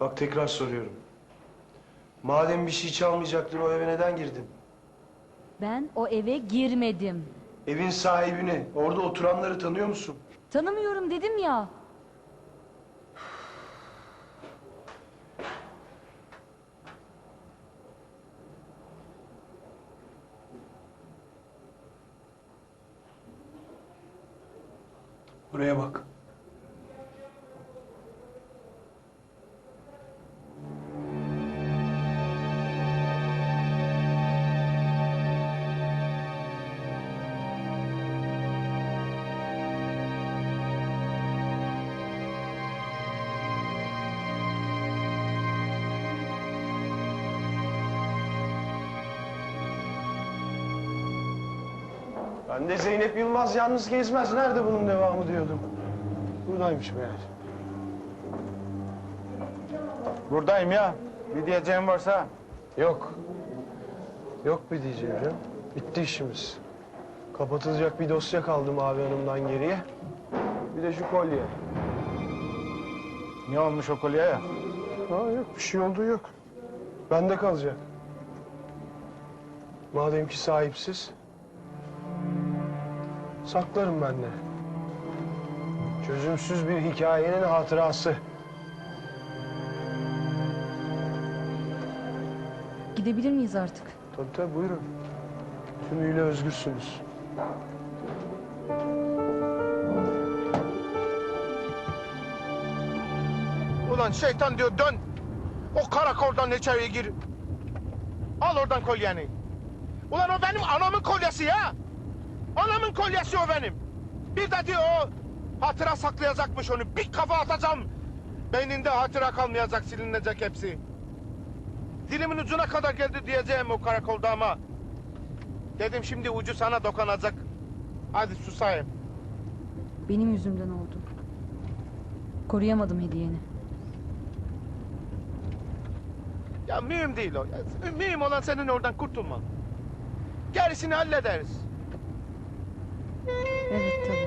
Bak tekrar soruyorum. Madem bir şey çalmayacaktın o eve neden girdin? Ben o eve girmedim. Evin sahibini, orada oturanları tanıyor musun? Tanımıyorum dedim ya. Buraya bak. Ben de Zeynep Yılmaz yalnız gezmez. Nerede bunun devamı diyordum. Buradaymış meğer. Buradayım ya. Bir diyeceğim varsa. Yok. Yok bir diyeceğim canım. Bitti işimiz. Kapatılacak bir dosya kaldı Mavi Hanım'dan geriye. Bir de şu kolye. Ne olmuş o kolyeye? Ha yok bir şey olduğu yok. Bende kalacak. Madem ki sahipsiz. Saklarım ben de. Çözümsüz bir hikayenin hatırası. Gidebilir miyiz artık? Tabii tabii buyurun. Tümüyle özgürsünüz. Ulan şeytan diyor dön. O karakoldan içeri gir. Al oradan kolyeni. Ulan o benim anamın kolyesi ya. Anamın kolyesi o benim. Bir de diyor o hatıra saklayacakmış onu. Bir kafa atacağım. Beyninde hatıra kalmayacak, silinecek hepsi. Dilimin ucuna kadar geldi diyeceğim o karakolda ama. Dedim şimdi ucu sana dokunacak. Hadi susayım. Benim yüzümden oldu. Koruyamadım hediyeni. Ya mühim değil o. Ya, mühim olan senin oradan kurtulman. Gerisini hallederiz. Evet tabii.